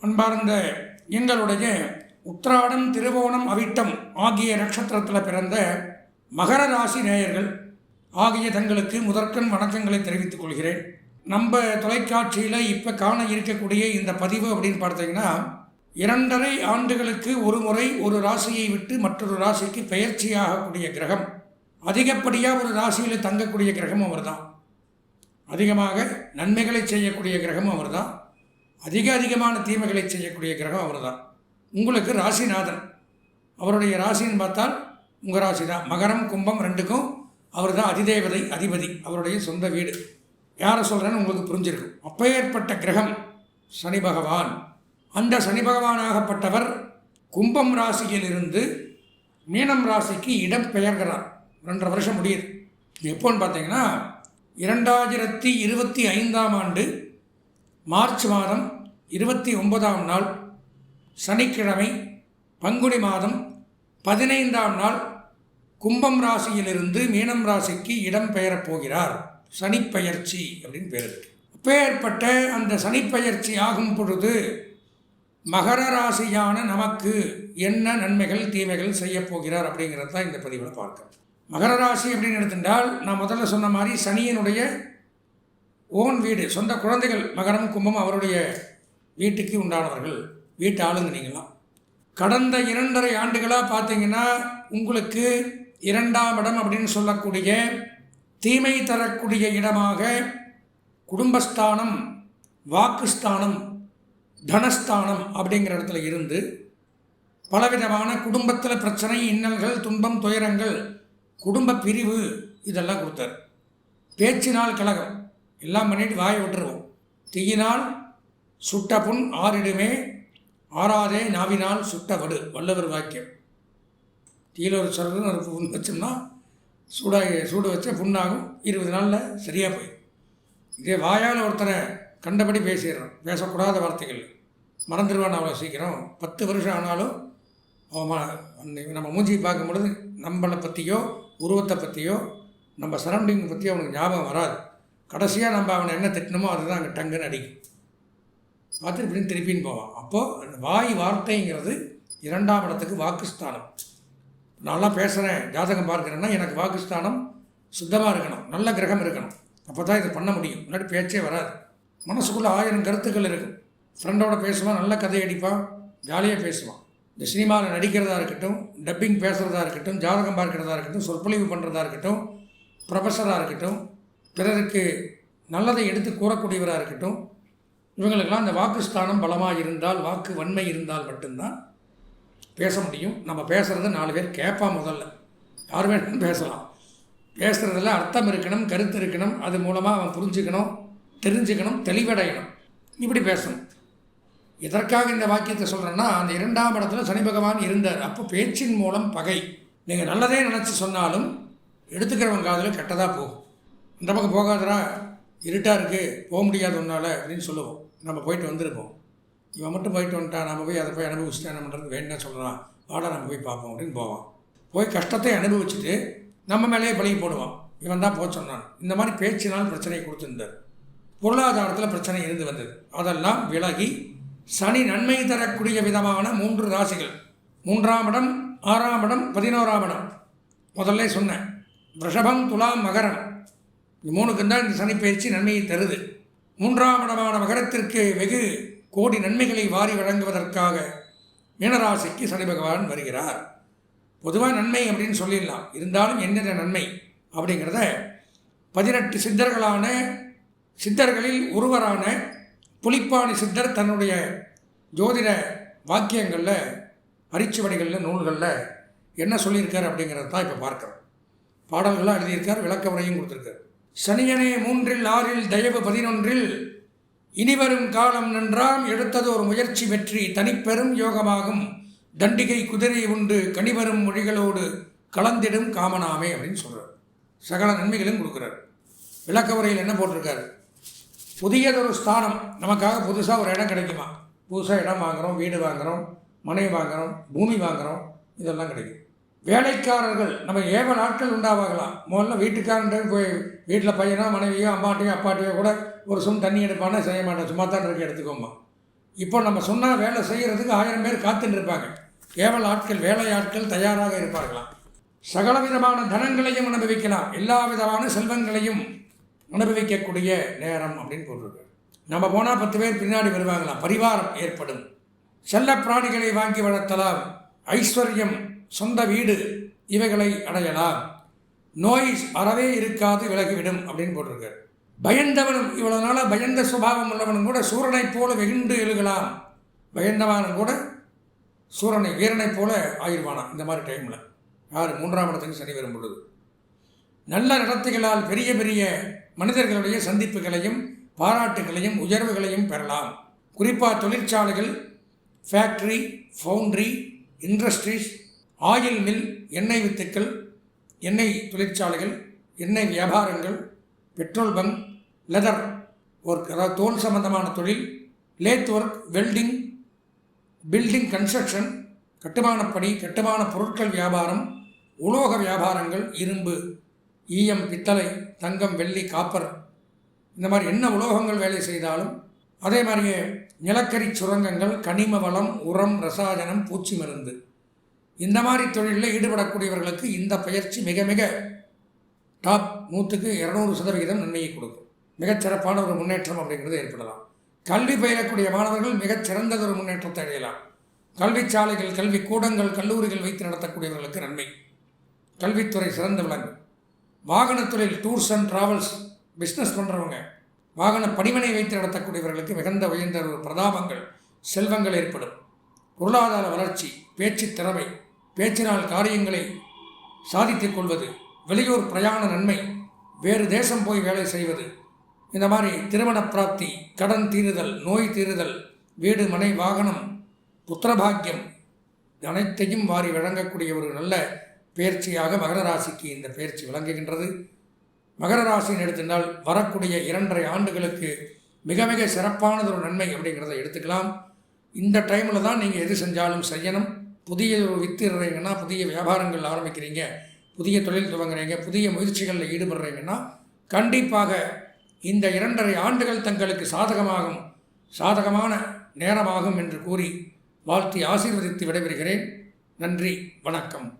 அன்பார்ந்த எங்களுடைய உத்திராடம் திருவோணம் அவிட்டம் ஆகிய நட்சத்திரத்தில் பிறந்த மகர ராசி நேயர்கள் ஆகிய தங்களுக்கு முதற்கண் வணக்கங்களை தெரிவித்துக் கொள்கிறேன். நம்ம தொலைக்காட்சியில் இப்போ காண இருக்கக்கூடிய இந்த பதிவு அப்படின்னு பார்த்தீங்கன்னா இரண்டரை ஆண்டுகளுக்கு ஒரு முறை ஒரு ராசியை விட்டு மற்றொரு ராசிக்கு பெயர்ச்சியாகக்கூடிய கிரகம். அதிகப்படியாக ஒரு ராசியில் தங்கக்கூடிய கிரகம் அவர்தான். அதிகமாக நன்மைகளை செய்யக்கூடிய கிரகம் அவர்தான். அதிக அதிகமான தீமைகளை செய்யக்கூடிய கிரகம் அவர்தான். உங்களுக்கு ராசிநாதன். அவருடைய ராசின்னு பார்த்தால் உங்கள் ராசி தான் மகரம் கும்பம் ரெண்டுக்கும் அவர் தான் அதிதேவதை அதிபதி. அவருடைய சொந்த வீடு. யாரை சொல்கிறேன்னு உங்களுக்கு புரிஞ்சிருக்கும். அப்பேற்பட்ட கிரகம் சனி பகவான். அந்த சனி பகவானாகப்பட்டவர் கும்பம் ராசியிலிருந்து மீனம் ராசிக்கு இடம் பெயர்கிறார் ரெண்டரை வருஷம் முடியுது. எப்போன்னு பார்த்தீங்கன்னா இரண்டாயிரத்தி இருபத்தி ஐந்தாம் ஆண்டு மார்ச் மாதம் இருபத்தி ஒன்பதாம் நாள் சனிக்கிழமை பங்குனி மாதம் பதினைந்தாம் நாள் கும்பம் ராசியிலிருந்து மீனம் ராசிக்கு இடம் பெயரப் போகிறார். சனிப்பெயர்ச்சி அப்படின்னு பேர் இருக்கு. அப்பேற்பட்ட அந்த சனிப்பெயர்ச்சி ஆகும் பொழுது மகர ராசியான நமக்கு என்ன நன்மைகள் தீமைகள் செய்யப் போகிறார் அப்படிங்கிறது தான் இந்த பதிவில் பார்க்கிறோம். மகர ராசி அப்படின்னு எடுத்துட்டால் நான் முதல்ல சொன்ன மாதிரி சனியினுடைய ஓன் வீடு சொந்த குழந்தைகள் மகரம் கும்பம் அவருடைய வீட்டுக்கு உண்டானவர்கள். வீட்டு ஆளுங்க நீங்களாம் கடந்த இரண்டரை ஆண்டுகளாக பார்த்தீங்கன்னா உங்களுக்கு இரண்டாம் இடம் அப்படின்னு சொல்லக்கூடிய தீமை தரக்கூடிய இடமாக குடும்பஸ்தானம் வாக்குஸ்தானம் தனஸ்தானம் அப்படிங்கிற இடத்துல இருந்து பலவிதமான குடும்பத்தில் பிரச்சனை இன்னல்கள் துன்பம் துயரங்கள் குடும்ப பிரிவு இதெல்லாம் கொடுத்தார். பேச்சினால் கழகம். எல்லாம் பண்ணிட்டு வாயை விட்டுருவோம். தீயினால் சுட்ட புண் ஆறிடுமே ஆறாதே நாவினால் சுட்ட வடு வல்லவர் வாக்கியம். தீயில் ஒரு சொல்றது ஒரு புண் வச்சோம்னா சூடாக சூடு வச்ச புண்ணாகும் இருபது நாளில் சரியாக போய் இதே வாயால் ஒருத்தரை கண்டபடி பேசிடுறோம். பேசக்கூடாத வார்த்தைகள். மறந்துடுவான் அவ்வளோ சீக்கிரம். பத்து வருஷம் ஆனாலும் அவன் நம்ம மூஞ்சியை பார்க்கும் பொழுது நம்மளை பற்றியோ உருவத்தை பற்றியோ நம்ம சரௌண்டிங் பற்றியோ அவனுக்கு ஞாபகம் வராது. கடைசியாக நம்ம அவனை என்ன திட்டணுமோ அதுதான் அங்கே டங்குன்னு அடிக்கும். பார்த்துட்டு இப்படின்னு திருப்பின்னு போவான். அப்போது வாய் வார்த்தைங்கிறது இரண்டாம் இடத்துக்கு வாக்குஸ்தானம். நான்லாம் பேசுகிறேன் ஜாதகம் பார்க்குறேன்னா எனக்கு வாக்குஸ்தானம் சுத்தமாக இருக்கணும் நல்ல கிரகம் இருக்கணும். அப்போ தான் இதை பண்ண முடியும். முன்னாடி பேச்சே வராது. மனசுக்குள்ளே ஆயிரம் கருத்துக்கள் இருக்கும். ஃப்ரெண்டோட பேசுவான் நல்ல கதை அடிப்பான் ஜாலியாக பேசுவான். இந்த சினிமாவில் நடிக்கிறதா இருக்கட்டும் டப்பிங் பேசுகிறதா இருக்கட்டும் ஜாதகம் பார்க்கிறதா இருக்கட்டும் சொற்பொழிவு பண்ணுறதா இருக்கட்டும் ப்ரொஃபஸராக இருக்கட்டும் பிறருக்கு நல்லதை எடுத்து கூறக்கூடியவராக இருக்கட்டும் இவங்களுக்கெல்லாம் அந்த வாக்குஸ்தானம் பலமாக இருந்தால் வாக்கு வன்மை இருந்தால் மட்டும்தான் பேச முடியும். நம்ம பேசுகிறத நாலு பேர் கேட்பா முதல்ல. யார் வேணும்னு பேசலாம். பேசுகிறதுல அர்த்தம் இருக்கணும் கருத்து இருக்கணும் அது மூலமாக அவன் புரிஞ்சுக்கணும் தெரிஞ்சுக்கணும் தெளிவடையணும். இப்படி பேசணும். எதற்காக இந்த வாக்கியத்தை சொல்கிறேன்னா அந்த இரண்டாம் இடத்துல சனி பகவான் இருந்தார். அப்போ பேச்சின் மூலம் பகை. நீங்கள் நல்லதே நினச்சி சொன்னாலும் எடுத்துக்கிறவங்க காதில் கெட்டதாக போகும். இந்த பக்கம் போகாதடா இருட்டாக இருக்குது போக முடியாது உன்னால் அப்படின்னு சொல்லுவோம். நம்ம போயிட்டு வந்திருப்போம் இவன் மட்டும் போயிட்டு வந்துட்டான் நம்ம போய் அதை போய் அனுபவிச்சுட்டு என்ன பண்ணுறது வேணும்னா சொல்கிறான் வாடா நம்ம போய் பார்ப்போம் அப்படின்னு போவான். போய் கஷ்டத்தை அனுபவிச்சுட்டு நம்ம மேலேயே பழகி போடுவான். இவன் தான் போக சொன்னான். இந்த மாதிரி பேச்சினால் பிரச்சனையை கொடுத்துருந்தார். பொருளாதாரத்தில் பிரச்சனை இருந்து வந்தது. அதெல்லாம் விலகி சனி நன்மை தரக்கூடிய விதமான மூன்று ராசிகள். மூன்றாம் இடம் ஆறாம் இடம் பதினோராம் இடம். முதல்ல சொன்னேன். ரிஷபம் துலாம் மகரம். மூணுக்கும் தான் இந்த சனிப்பயிற்சி நன்மையை தருது. மூன்றாம் இடமான மகரத்திற்கு வெகு கோடி நன்மைகளை வாரி வழங்குவதற்காக மீனராசிக்கு சனி பகவான் வருகிறார். பொதுவாக நன்மை அப்படின்னு சொல்லிடலாம். இருந்தாலும் என்னென்ன நன்மை அப்படிங்கிறத பதினெட்டு சித்தர்களான சித்தர்களில் ஒருவரான புலிப்பாணி சித்தர் தன்னுடைய ஜோதிட வாக்கியங்களில் அரிச்சுவடிகளில் நூல்களில் என்ன சொல்லியிருக்கார் அப்படிங்கிறத தான் இப்போ பார்க்குறோம். பாடல்களாக எழுதியிருக்கார் விளக்க உரையும் கொடுத்துருக்கார். சனியனே மூன்றில் ஆறில் தயவு பதினொன்றில். இனிவரும் காலம் நன்றாம் எடுத்தது ஒரு முயற்சி வெற்றி தனிப்பெரும் யோகமாகும். தண்டிகை குதிரை உண்டு கனிவரும் மொழிகளோடு கலந்திடும் காமனாமே அப்படின்னு சொல்கிறார் சகல நன்மைகளும் கொடுக்குறார். விளக்க உரையில் என்ன போட்டிருக்காரு? புதியதொரு ஸ்தானம் நமக்காக புதுசாக ஒரு இடம் கிடைக்குமா? புதுசாக இடம் வாங்குகிறோம் வீடு வாங்குகிறோம் மனை வாங்குகிறோம் பூமி வாங்குகிறோம் இதெல்லாம் கிடைக்கும். வேலைக்காரர்கள் நம்ம ஏவ நாட்கள் உண்டாவாகலாம் முதல்ல வீட்டுக்காரன்ட்டு போய் வீட்டில் பையனோ மனைவியோ அம்மாட்டையோ அப்பாட்டையோ கூட ஒரு சும் தண்ணி எடுப்பானா செய்ய மாட்டேன். சும்மா தான் இருக்க எடுத்துக்கோமா இப்போ நம்ம சொன்னால் வேலை செய்கிறதுக்கு ஆயிரம் பேர் காத்துன்னு இருப்பாங்க. கேவல ஆட்கள் வேலை ஆட்கள் தயாராக இருப்பார்களாம் சகல விதமான தனங்களையும் அனுபவிக்கலாம். எல்லா விதமான செல்வங்களையும் அனுபவிக்கக்கூடிய நேரம் அப்படின்னு போட்டிருக்கு. நம்ம போனால் பத்து பேர் பின்னாடி வருவாங்களாம் பரிவாரம் ஏற்படும். செல்ல பிராணிகளை வாங்கி வளர்த்தலாம். ஐஸ்வர்யம் சொந்த வீடு இவைகளை அடையலாம். நோய் அறவே இருக்காது விலகிவிடும் அப்படின்னு போட்டிருக்கார். பயந்தவனும் இவ்வளவு நாளாக பயந்த சுபாவம் உள்ளவனும் கூட சூரனைப் போல வெகுண்டு எழுகலாம். பயந்தவனும் கூட சூரனை வீரனைப் போல ஆயிடுவானாம் இந்த மாதிரி டைமில் யார்? மூன்றாம் இடத்துக்கு சனி வரும் பொழுது. நல்ல நடத்தைகளால் பெரிய பெரிய மனிதர்களுடைய சந்திப்புகளையும் பாராட்டுகளையும் உயர்வுகளையும் பெறலாம். குறிப்பாக தொழிற்சாலைகள் factory foundry industries oil mill எண்ணெய் வித்துக்கள் எண்ணெய் தொழிற்சாலைகள் எண்ணெய் வியாபாரங்கள் பெட்ரோல் பங்க் லெதர் ஒர்க் அதாவது தோல் சம்பந்தமான தொழில் lathe work welding building construction கட்டுமானப்பணி கட்டுமான பொருட்கள் வியாபாரம் உலோக வியாபாரங்கள் இரும்பு ஈயம் பித்தளை தங்கம் வெள்ளி காப்பர். இந்த மாதிரி என்ன உலோகங்கள் வேலை செய்தாலும் அதே மாதிரியே நிலக்கரி சுரங்கங்கள் கனிம வளம் உரம் ரசாயனம் பூச்சி மருந்து. இந்த மாதிரி தொழிலில் ஈடுபடக்கூடியவர்களுக்கு இந்த பயிற்சி மிக மிக டாப் நூற்றுக்கு இரநூறு சதவிகிதம் நன்மையை கொடுக்கும். மிகச்சிறப்பான ஒரு முன்னேற்றம் அப்படிங்கிறது ஏற்படலாம். கல்வி பயிலக்கூடிய மாணவர்கள் மிகச் சிறந்ததொரு முன்னேற்றத்தை அடையலாம். கல்வி சாலைகள் கல்வி கூடங்கள் கல்லூரிகள் வைத்து நடத்தக்கூடியவர்களுக்கு நன்மை. கல்வித்துறை சிறந்து விளங்கும். வாகனத்துறையில் டூர்ஸ் அண்ட் ட்ராவல்ஸ் பிஸ்னஸ் பண்ணுறவங்க வாகன பணிமனை வைத்து நடத்தக்கூடியவர்களுக்கு மிகுந்த உயர்ந்த ஒரு பிரதாபங்கள் செல்வங்கள் ஏற்படும். பொருளாதார வளர்ச்சி பேச்சு திறமை பேச்சினால் காரியங்களை சாதித்துக் கொள்வது வெளியூர் பிரயாண நன்மை வேறு தேசம் போய் வேலை செய்வது இந்த மாதிரி திருமண பிராப்தி கடன் தீருதல் நோய் தீருதல் வீடு மனை வாகனம் புத்திரபாக்கியம் அனைத்தையும் வாரி வழங்கக்கூடிய ஒரு நல்ல பயிற்சியாக மகர ராசிக்கு இந்த பயிற்சி விளங்குகின்றது. மகர ராசின்னு எடுத்திருந்தால் வரக்கூடிய இரண்டரை ஆண்டுகளுக்கு மிக மிக சிறப்பானது ஒரு நன்மை அப்படிங்கிறத எடுத்துக்கலாம். இந்த டைமில் தான் நீங்கள் எது செஞ்சாலும் செய்யணும். புதிய வித்துடுறீங்கன்னா வித்துறீங்கன்னா புதிய வியாபாரங்கள் ஆரம்பிக்கிறீங்க புதிய தொழில் துவங்குறீங்க புதிய முயற்சிகளில் ஈடுபடுறீங்கன்னா கண்டிப்பாக இந்த இரண்டரை ஆண்டுகள் தங்களுக்கு சாதகமாகும் சாதகமான நேரமாகும் என்று கூறி வாழ்த்தி ஆசீர்வதித்து விடைபெறுகிறேன். நன்றி வணக்கம்.